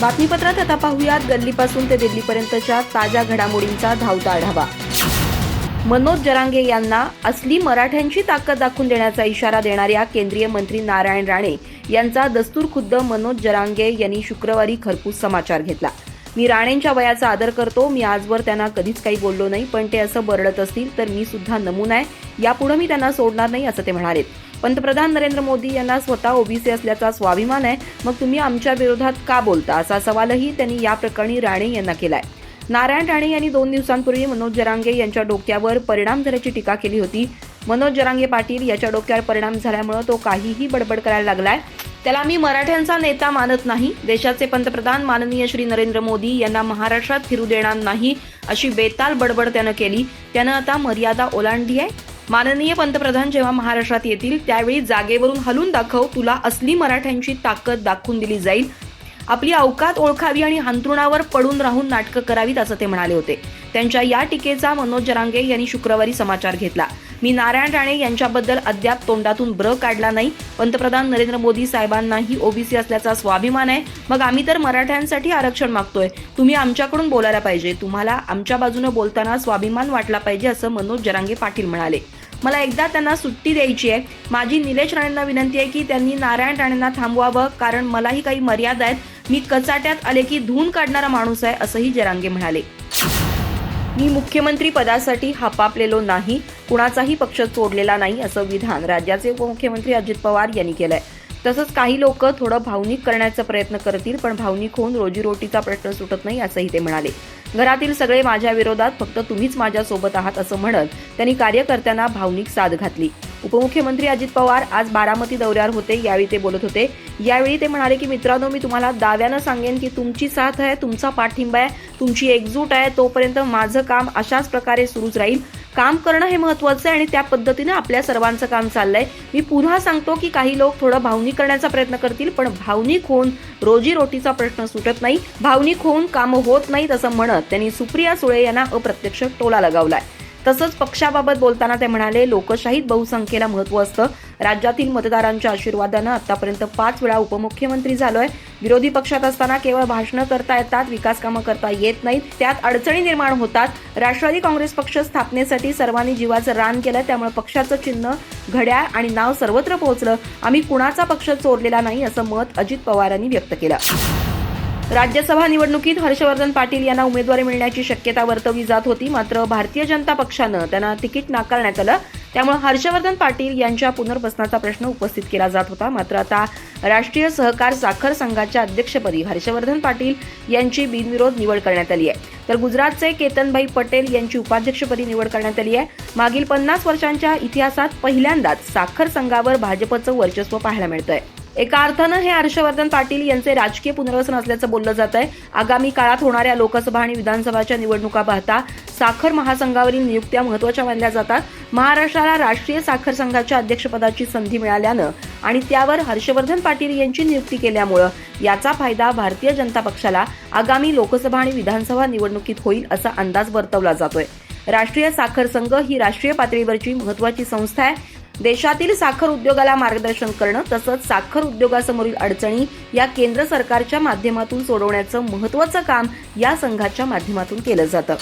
बातमीपत्रात आता पाहूयात. गल्लीपासून ते दिल्लीपर्यंतच्या ताज्या घडामोडींचा धावता आढावा. मनोज जरांगे यांना असली मराठ्यांची ताकद दाखवून देण्याचा इशारा देणाऱ्या केंद्रीय मंत्री नारायण राणे यांचा दस्तूर खुद्द मनोज जरांगे यांनी शुक्रवारी खरपूस समाचार घेतला. मी राणेंच्या वयाचा आदर करतो मी आजवर त्यांना कधीच काही बोललो नाही पण ते असं बरडत असतील तर मी सुद्धा नमुना आहे. यापुढे मी त्यांना सोडणार नाही असं ते म्हणालेत. पंतप्रधान नरेंद्र मोदी यांना स्वतः ओबीसी असल्याचा स्वाभिमान आहे. मग तुम्ही आमच्या विरोधात का बोलता? असा सवालही त्यांनी या प्रकरणी राणे यांना केलाय. नारायण राणे यांनी दोन दिवसांपूर्वी मनोज जरांगे यांच्या डोक्यावर परिणाम झाल्याची टीका केली होती. मनोज जरांगे पाटील याच्या डोक्यावर परिणाम झाल्यामुळे तो काहीही बडबड करायला लागलाय. त्याला मी मराठ्यांचा नेता मानत नाही. देशाचे पंतप्रधान माननीय श्री नरेंद्र मोदी यांना महाराष्ट्रात फिरू देणार नाही अशी बेताल बडबड त्यानं केली. त्यानं आता मर्यादा ओलांडली आहे. माननीय पंतप्रधान जेव्हा महाराष्ट्रात येतील त्यावेळी जागेवरून हलून दाखव तुला असली मराठ्यांची ताकद दाखवून दिली जाईल. आपली अवकात ओळखावी आणि हंतरुणावर पडून राहून नाटकं करावीत असं ते म्हणाले होते. त्यांच्या या टीकेचा मनोज जरांगे यांनी शुक्रवारी समाचार घेतला. मी नारायण राणे यांच्याबद्दल अद्याप तोंडातून ब्र काढला नाही. पंतप्रधान नरेंद्र मोदी साहेबांनाही ओबीसी असल्याचा स्वाभिमान आहे. मग आम्ही तर मराठ्यांसाठी आरक्षण मागतोय. तुम्ही आमच्याकडून बोलायला पाहिजे. तुम्हाला आमच्या बाजूने बोलताना स्वाभिमान वाटला पाहिजे असं मनोज जरांगे पाटील म्हणाले. मला एकदा त्यांना सुट्टी द्यायची आहे. माझी निलेश राणेंना विनंती आहे की त्यांनी नारायण राणेंना थांबवावं कारण मलाही काही मर्यादा आहेत. मी कचाट्यात आले की धून काढणारा माणूस आहे असंही जरांगे म्हणाले. मी मुख्यमंत्री पदासाठी हपापलेलो नाही कुणाचाही पक्ष सोडलेला नाही असं विधान राज्याचे उपमुख्यमंत्री अजित पवार यांनी केलंय. तसंच काही लोक थोडं भावनिक करण्याचा प्रयत्न करतील पण भावनिक होऊन रोजीरोटीचा प्रश्न सुटत नाही असंही ते म्हणाले. घरातील सगळे माझ्या विरोधात फक्त तुम्हीच माझ्यासोबत आहात असं म्हणत त्यांनी कार्यकर्त्यांना भावनिक साथ घातली. उपमुख्यमंत्री अजित पवार आज बारामती दौऱ्यावर होते यावेळी ते बोलत होते. यावेळी ते म्हणाले की मित्रांनो मी तुम्हाला दाव्यानं सांगेन की तुमची साथ आहे तुमचा पाठिंबा आहे तुमची एकजूट आहे तोपर्यंत माझं काम अशाच प्रकारे सुरूच राहील. काम करणं हे महत्वाचं आहे आणि त्या पद्धतीनं आपल्या सर्वांचं काम चाललंय. मी पुन्हा सांगतो की काही लोक थोडं भावनिक करण्याचा प्रयत्न करतील पण भावनिक होऊन रोजीरोटीचा प्रश्न सुटत नाही. भावनिक होऊन कामं होत नाहीत असं म्हणत त्यांनी सुप्रिया सुळे यांना अप्रत्यक्ष टोला लगावलाय. तसंच पक्षाबाबत बोलताना ते म्हणाले लोकशाहीत बहुसंख्येला महत्त्व असतं. राज्यातील मतदारांच्या आशीर्वादानं आतापर्यंत पाच वेळा उपमुख्यमंत्री झालोय. विरोधी पक्षात असताना केवळ भाषणं करता येतात विकास कामं करता येत नाहीत. त्यात अडचणी निर्माण होतात. राष्ट्रवादी काँग्रेस पक्ष स्थापनेसाठी सर्वांनी जीवाचं रान केलं त्यामुळे पक्षाचं चिन्ह घड्याळ आणि नाव सर्वत्र पोहोचलं. आम्ही कुणाचा पक्ष चोरलेला नाही असं मत अजित पवारांनी व्यक्त केलं. राज्यसभा निवडणुकीत हर्षवर्धन पाटील यांना उमेदवारी मिळण्याची शक्यता वर्तवली जात होती. मात्र भारतीय जनता पक्षानं त्यांना तिकीट नाकारण्यात आलं. त्यामुळे हर्षवर्धन पाटील यांच्या पुनर्वसनाचा प्रश्न उपस्थित केला जात होता. मात्र आता राष्ट्रीय सहकार साखर संघाच्या अध्यक्षपदी हर्षवर्धन पाटील यांची बिनविरोध निवड करण्यात आली आहे. तर गुजरातचे केतनभाई पटेल यांची उपाध्यक्षपदी निवड करण्यात आली आहे. मागील पन्नास वर्षांच्या इतिहासात पहिल्यांदाच साखर संघावर भाजपचं वर्चस्व पाहायला मिळतंय. एका अर्थानं हे हर्षवर्धन पाटील यांचे राजकीय पुनर्वसन असल्याचं बोललं जात आहे. आगामी काळात होणाऱ्या लोकसभा आणि विधानसभाच्या निवडणुका पाहता साखर महासंघावरील नियुक्त्या महत्त्वाच्या मानल्या जातात. महाराष्ट्राला राष्ट्रीय साखर संघाच्या अध्यक्षपदाची संधी मिळाल्यानं आणि त्यावर हर्षवर्धन पाटील यांची नियुक्ती केल्यामुळं याचा फायदा भारतीय जनता पक्षाला आगामी लोकसभा आणि विधानसभा निवडणुकीत होईल असा अंदाज वर्तवला जातोय. राष्ट्रीय साखर संघ ही राष्ट्रीय पातळीवरची महत्वाची संस्था आहे. देशातील साखर उद्योगाला मार्गदर्शन करणं तसंच साखर उद्योगासमोरील अडचणी या केंद्र सरकारच्या माध्यमातून सोडवण्याचं महत्वाचं काम या संघाच्या माध्यमातून केलं जातं.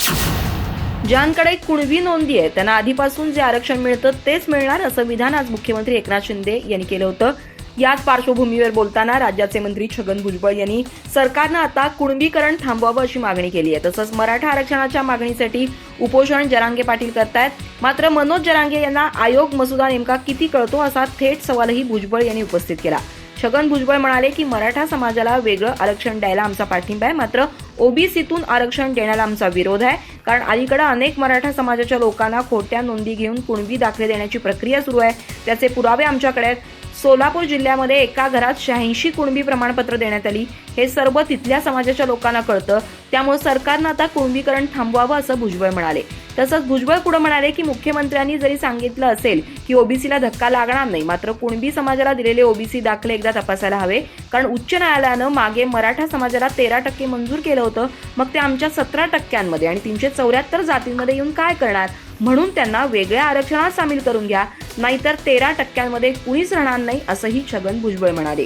ज्यांकडे कुणबी नोंदी आहे त्यांना आधीपासून जे आरक्षण मिळतं तेच मिळणार असं विधान आज मुख्यमंत्री एकनाथ शिंदे यांनी केलं होतं. याच पार्श्वभूमीवर बोलताना राज्याचे मंत्री छगन भुजबळ यांनी सरकारनं आता कुणबीकरण थांबवावं अशी मागणी केली आहे. तसंच मराठा आरक्षणाच्या मागणीसाठी उपोषण जरांगे पाटील करतायत. मात्र मनोज जरांगे यांना आयोग मसुदा नेमका किती कळतो असा थेट सवालही भुजबळ यांनी उपस्थित केला. छगन भुजबळ म्हणाले की मराठा समाजाला वेगळं आरक्षण द्यायला आमचा पाठिंबा आहे. मात्र ओबीसीतून आरक्षण देण्याला आमचा विरोध आहे. कारण अलीकडे अनेक मराठा समाजाच्या लोकांना खोट्या नोंदी घेऊन कुणबी दाखले देण्याची प्रक्रिया सुरू आहे. त्याचे पुरावे आमच्याकडे आहेत. सोलापूर जिल्ह्यामध्ये एका घरात शहाऐंशी कुणबी प्रमाणपत्र देण्यात आली. हे सर्व तिथल्या समाजाच्या लोकांना कळतं. त्यामुळे सरकारनं आता कुणबीकरण थांबवावं असं भुजबळ म्हणाले. तसंच भुजबळ पुढे म्हणाले की मुख्यमंत्र्यांनी जरी सांगितलं असेल की ओबीसीला धक्का लागणार नाही मात्र कुणबी समाजाला दिलेले ओबीसी दाखले एकदा तपासायला हवे. कारण उच्च न्यायालयानं मागे मराठा समाजाला तेरा टक्के मंजूर केलं होतं. मग ते आमच्या सतरा टक्क्यांमध्ये आणि तीनशे चौऱ्याहत्तर जातींमध्ये येऊन काय करणार? म्हणून त्यांना वेगळ्या आरक्षणात सामील करून घ्या. नाहीतर तेरा टक्क्यांमध्ये कुणीच राहणार नाही असंही छगन भुजबळ म्हणाले.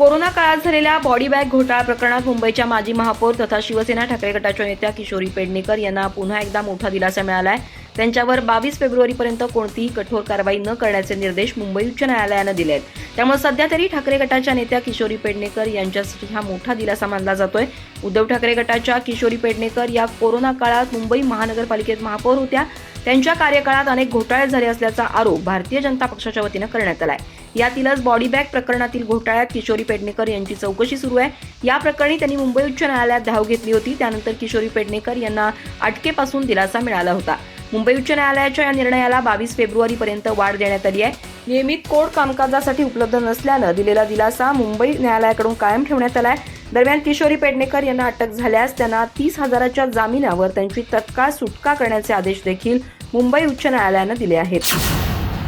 कोरोना काळात झालेल्या बॉडी बॅग घोटाळा प्रकरणात मुंबईच्या माजी महापौर तथा शिवसेना ठाकरे गटाच्या नेत्या किशोरी पेडणेकर यांना पुन्हा एकदा मोठा दिलासा मिळाला आहे त्यांच्यावर बावीस फेब्रुवारीपर्यंत कोणतीही कठोर कारवाई न करण्याचे निर्देश मुंबई उच्च न्यायालयानं दिले आहेत. त्यामुळे सध्या तरी ठाकरे गटाच्या नेत्या किशोरी पेडणेकर यांच्यासाठी हा मोठा दिलासा मानला जातोय. उद्धव ठाकरे गटाच्या किशोरी पेडणेकर या कोरोना काळात मुंबई महानगरपालिकेत महापौर होत्या. त्यांच्या कार्यकाळात अनेक घोटाळे झाले असल्याचा आरोप भारतीय जनता पक्षाच्या वतीनं करण्यात आलाय. यातीलच बॉडी बॅग प्रकरणातील घोटाळ्यात किशोरी पेडणेकर यांची चौकशी सुरू आहे. या प्रकरणी त्यांनी मुंबई उच्च न्यायालयात धाव घेतली होती. त्यानंतर किशोरी पेडणेकर यांना अटकेपासून दिलासा मिळाला होता. मुंबई उच्च न्यायालयाच्या या निर्णयाला बावीस फेब्रुवारीपर्यंत वाढ देण्यात आली आहे. नियमित कोर्ट कामकाजासाठी उपलब्ध नसल्यानं दिलेला दिलासा मुंबई न्यायालयाकडून कायम ठेवण्यात आलाय. दरम्यान किशोरी पेडणेकर यांना अटक झाल्यास त्यांना तीस हजाराच्या जामिनावर त्यांची तत्काळ सुटका करण्याचे आदेश देखील मुंबई उच्च न्यायालयानं दिले आहेत.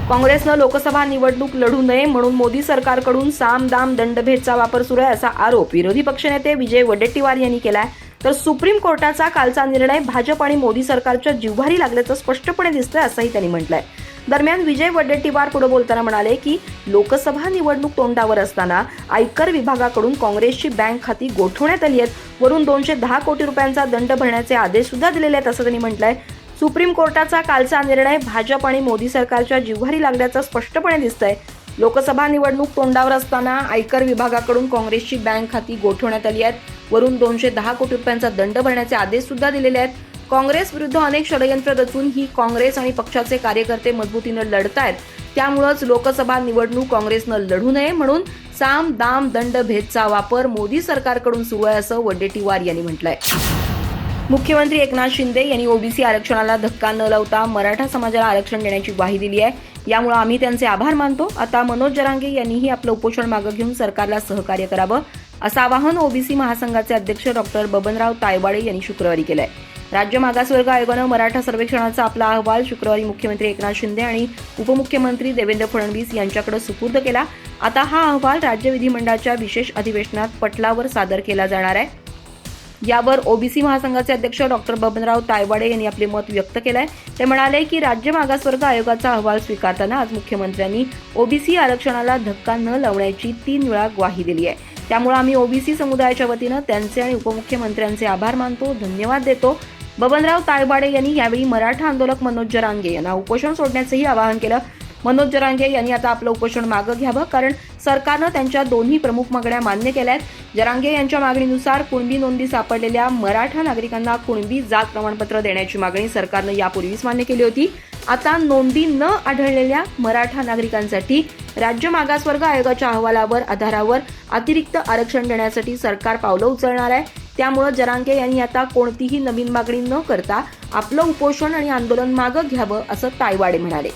काँग्रेसनं लोकसभा निवडणूक लढू नये म्हणून मोदी सरकारकडून साम दाम दंडभेदचा वापर सुरू आहे असा आरोप विरोधी पक्षनेते विजय वडेट्टीवार यांनी केला आहे तर सुप्रीम कोर्टाचा कालचा निर्णय भाजप आणि मोदी सरकारच्या जिव्हारी लागल्याचं स्पष्टपणे दिसतंय असंही त्यांनी म्हटलंय. दरम्यान विजय वडेट्टीवार पुढे बोलताना म्हणाले की लोकसभा निवडणूक तोंडावर असताना आयकर विभागाकडून काँग्रेसची बँक खाती गोठवण्यात आली आहेत. वरून दोनशे दहा कोटी रुपयांचा दंड भरण्याचे आदेश सुद्धा दिलेले आहेत असं त्यांनी म्हटलंय. सुप्रीम कोर्टाचा कालचा निर्णय भाजप आणि मोदी सरकारच्या जिव्हारी लागल्याचं स्पष्टपणे दिसतंय. लोकसभा निवडणूक तोंडावर असताना आयकर विभागाकडून काँग्रेसची बँक खाती गोठवण्यात आली आहेत. वरून दोनशे दहा कोटी रुपयांचा दंड भरण्याचे आदेश सुद्धा दिलेले आहेत. काँग्रेस विरुद्ध अनेक षडयंत्र रचून ही काँग्रेस आणि पक्षाचे कार्यकर्ते मजबूतीनं लढतायत. त्यामुळंच लोकसभा निवडणूक काँग्रेसनं लढू नये म्हणून साम दाम दंड भेदचा वापर मोदी सरकारकडून सुरू आहे असं वडेट्टीवार यांनी म्हटलंय. मुख्यमंत्री एकनाथ शिंदे यांनी ओबीसी आरक्षणाला धक्का न लावता मराठा समाजाला आरक्षण देण्याची ग्वाही दिली आहे. यामुळे आम्ही त्यांचे आभार मानतो. आता मनोज जरांगे यांनीही आपलं उपोषण मागं घेऊन सरकारला सहकार्य करावं. असं आवाहन ओबीसी महासंघाचे अध्यक्ष डॉक्टर बबनराव तायवाडे यांनी शुक्रवारी केलंय. राज्य मागासवर्ग आयोगानं मराठा सर्वेक्षणाचा आपला अहवाल शुक्रवारी मुख्यमंत्री एकनाथ शिंदे आणि उपमुख्यमंत्री देवेंद्र फडणवीस यांच्याकडे सुपूर्द केला. आता हा अहवाल राज्य विधिमंडळाच्या विशेष अधिवेशनात पटलावर सादर केला जाणार आहे. यावर ओबीसी महासंघाचे अध्यक्ष डॉक्टर बबनराव तायवाडे यांनी आपले मत व्यक्त केलंय. ते म्हणाले की राज्य मागासवर्ग आयोगाचा अहवाल स्वीकारताना आज मुख्यमंत्र्यांनी ओबीसी आरक्षणाला धक्का न लावण्याची तीन वेळा ग्वाही दिली आहे. त्यामुळे आम्ही ओबीसी समुदायाच्या वतीनं त्यांचे आणि उपमुख्यमंत्र्यांचे आभार मानतो धन्यवाद देतो. बबनराव तायबाडे यांनी यावेळी मराठा आंदोलक मनोज जरांगे यांना उपोषण सोडण्याचंही आवाहन केलं. मनोज जरांगे यांनी आता आपलं उपोषण मागं घ्यावं कारण सरकारनं त्यांच्या दोन्ही प्रमुख मागण्या मान्य केल्या आहेत जरांगे यांच्या मागणीनुसार कुणबी नोंदी सापडलेल्या मराठा नागरिकांना कुणबी जात प्रमाणपत्र देण्याची मागणी सरकारनं यापूर्वीच मान्य केली होती. आता नोंदी न आढळलेल्या मराठा नागरिकांसाठी राज्य मागासवर्ग आयोगाच्या अहवालावर आधारावर अतिरिक्त आरक्षण देण्यासाठी सरकार पावलं उचलणार आहे. त्यामुळं जरांगे यांनी आता कोणतीही नवीन मागणी न करता आपलं उपोषण आणि आंदोलन मागं घ्यावं असं तायवाडे म्हणाले.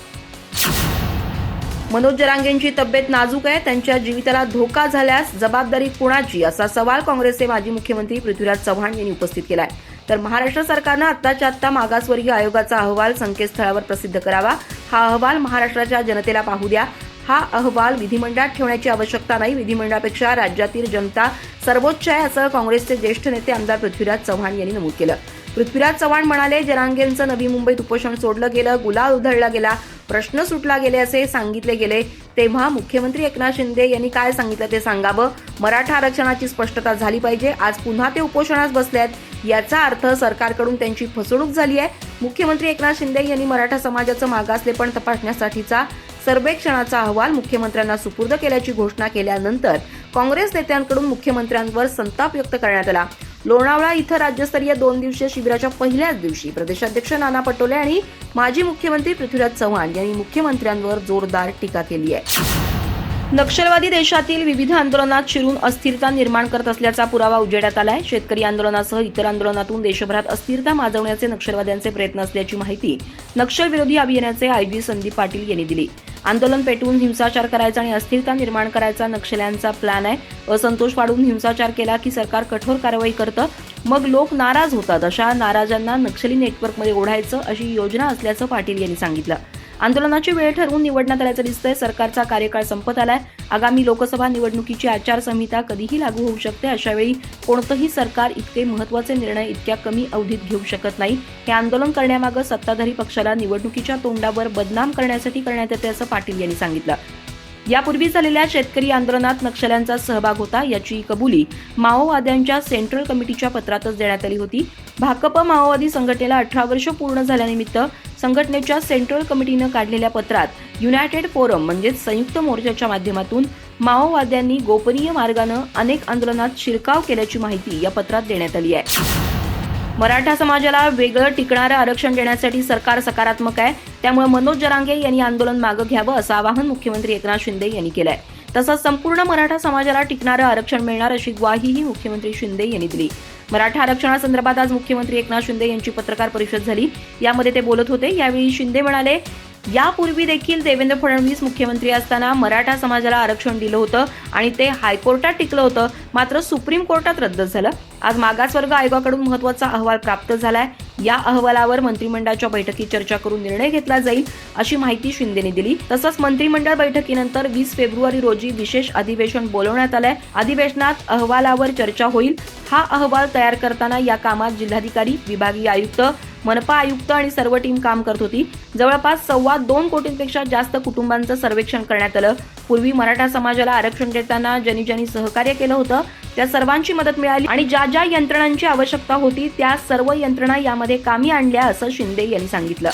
मनोज जरांगेंची तब्येत नाजूक आहे. त्यांच्या जीविताला धोका झाल्यास जबाबदारी कुणाची? असा सवाल काँग्रेसचे माजी मुख्यमंत्री पृथ्वीराज चव्हाण यांनी उपस्थित केलाय. तर महाराष्ट्र सरकारनं आत्ताच्या आत्ता मागासवर्गीय आयोगाचा अहवाल संकेतस्थळावर प्रसिद्ध करावा. हा अहवाल महाराष्ट्राच्या जनतेला पाहू द्या. हा अहवाल विधिमंडळात ठेवण्याची आवश्यकता नाही. विधिमंडळापेक्षा राज्यातील जनता सर्वोच्च आहे असं काँग्रेसचे ज्येष्ठ नेते आमदार पृथ्वीराज चव्हाण यांनी नमूद केलं. पृथ्वीराज चव्हाण म्हणाले जरांगेंचं नवी मुंबईत उपोषण सोडलं गेलं गुलाल उधळला गेला. प्रश्न सुटला गेले असे सांगितले गेले. तेव्हा मुख्यमंत्री एकनाथ शिंदे यांनी काय सांगितलं ते सांगावं. मराठा आरक्षणाची स्पष्टता झाली पाहिजे. आज पुन्हा ते उपोषणास बसल्यात आहेत याचा अर्थ सरकारकडून त्यांची फसवणूक झाली आहे. मुख्यमंत्री एकनाथ शिंदे यांनी मराठा समाजाचं मागासलेपण तपासण्यासाठीचा सर्वेक्षणाचा अहवाल मुख्यमंत्र्यांना सुपूर्द केल्याची घोषणा केल्यानंतर काँग्रेस नेत्यांकडून मुख्यमंत्र्यांवर संताप व्यक्त करण्यात आला. लोणावळा इथं राज्यस्तरीय दोन दिवसीय शिबिराच्या पहिल्याच दिवशी प्रदेशाध्यक्ष नाना पटोले आणि माजी मुख्यमंत्री पृथ्वीराज चव्हाण यांनी मुख्यमंत्र्यांवर जोरदार टीका केली आहे. नक्षलवादी देशातील विविध आंदोलनात शिरून अस्थिरता निर्माण करत असल्याचा पुरावा उजेडात आलाय. शेतकरी आंदोलनासह इतर आंदोलनातून देशभरात अस्थिरता माजवण्याचे नक्षलवाद्यांचे प्रयत्न असल्याची माहिती नक्षलविरोधी अभियानाचे आयजी संदीप पाटील यांनी दिली. आंदोलन पेटवून हिंसाचार करायचा आणि अस्थिरता निर्माण करायचा नक्षल्यांचा प्लॅन आहे. असंतोष वाढून हिंसाचार केला की सरकार कठोर कारवाई करतं. मग लोक नाराज होतात अशा नाराजांना नक्षली नेटवर्कमध्ये ओढायचं अशी योजना असल्याचं पाटील यांनी सांगितलं. आंदोलनाची वेळ ठरवून निवडण्यात आल्याचं दिसतंय. सरकारचा कार्यकाळ संपत आलाय. आगामी लोकसभा निवडणुकीची आचारसंहिता कधीही लागू होऊ शकते. अशावेळी कोणतंही सरकार इतके महत्त्वाचे निर्णय इतक्या कमी अवधीत घेऊ शकत नाही. हे आंदोलन करण्यामागं सत्ताधारी पक्षाला निवडणुकीच्या तोंडावर बदनाम करण्यासाठी करण्यात येते असं पाटील यांनी सांगितलं. यापूर्वी झालेल्या शेतकरी आंदोलनात नक्षल्यांचा सहभाग होता याची कबुली माओवाद्यांच्या सेंट्रल कमिटीच्या पत्रातच देण्यात आली होती. भाकप माओवादी संघटनेला अठरा वर्ष पूर्ण झाल्यानिमित्त संघटनेच्या सेंट्रल कमिटीनं काढलेल्या पत्रात युनायटेड फोरम म्हणजेच संयुक्त मोर्चाच्या माध्यमातून माओवाद्यांनी गोपनीय मार्गानं अनेक आंदोलनात शिरकाव केल्याची माहिती या पत्रात देण्यात आली आहे. मराठा समाजाला वेगळं टिकणारं आरक्षण देण्यासाठी सरकार सकारात्मक आहे त्यामुळे मनोज जरांगे यांनी आंदोलन मागं घ्यावं असं आवाहन मुख्यमंत्री एकनाथ शिंदे यांनी केलं आहे तसंच संपूर्ण मराठा समाजाला टिकणारं आरक्षण मिळणार अशी ग्वाहीही मुख्यमंत्री शिंदे यांनी दिली. मराठा आरक्षणासंदर्भात आज मुख्यमंत्री एकनाथ शिंदे यांची पत्रकार परिषद झाली. यामध्ये ते बोलत होते. यावेळी शिंदे म्हणाले यापूर्वी देखील देवेंद्र फडणवीस मुख्यमंत्री असताना मराठा समाजाला आरक्षण दिलं होतं आणि ते हायकोर्टात टिकलं होतं. मात्र सुप्रीम कोर्टात रद्द झालं. आज मागासवर्ग आयोगाकडून महत्त्वाचा अहवाल प्राप्त झालाय. या अहवालावर मंत्रिमंडळाच्या बैठकीत चर्चा करून निर्णय घेतला जाईल अशी माहिती शिंदेने दिली. तसंच मंत्रिमंडळ बैठकीनंतर वीस फेब्रुवारी रोजी विशेष अधिवेशन बोलवण्यात आलंय. अधिवेशनात अहवालावर चर्चा होईल. हा अहवाल तयार करताना या कामात जिल्हाधिकारी विभागीय आयुक्त मनपा आयुक्त आणि सर्व टीम काम करत होती. जवळपास सव्वा दोन कोटींपेक्षा जास्त कुटुंबांचं सर्वेक्षण करण्यात आलं. पूर्वी मराठा समाजाला आरक्षण देताना ज्यांनी ज्यांनी सहकार्य केलं होतं त्या सर्वांची मदत मिळाली. आणि ज्या ज्या यंत्रणांची आवश्यकता होती त्या सर्व यंत्रणा यामध्ये कामी आणल्या असं शिंदे यांनी सांगितलं.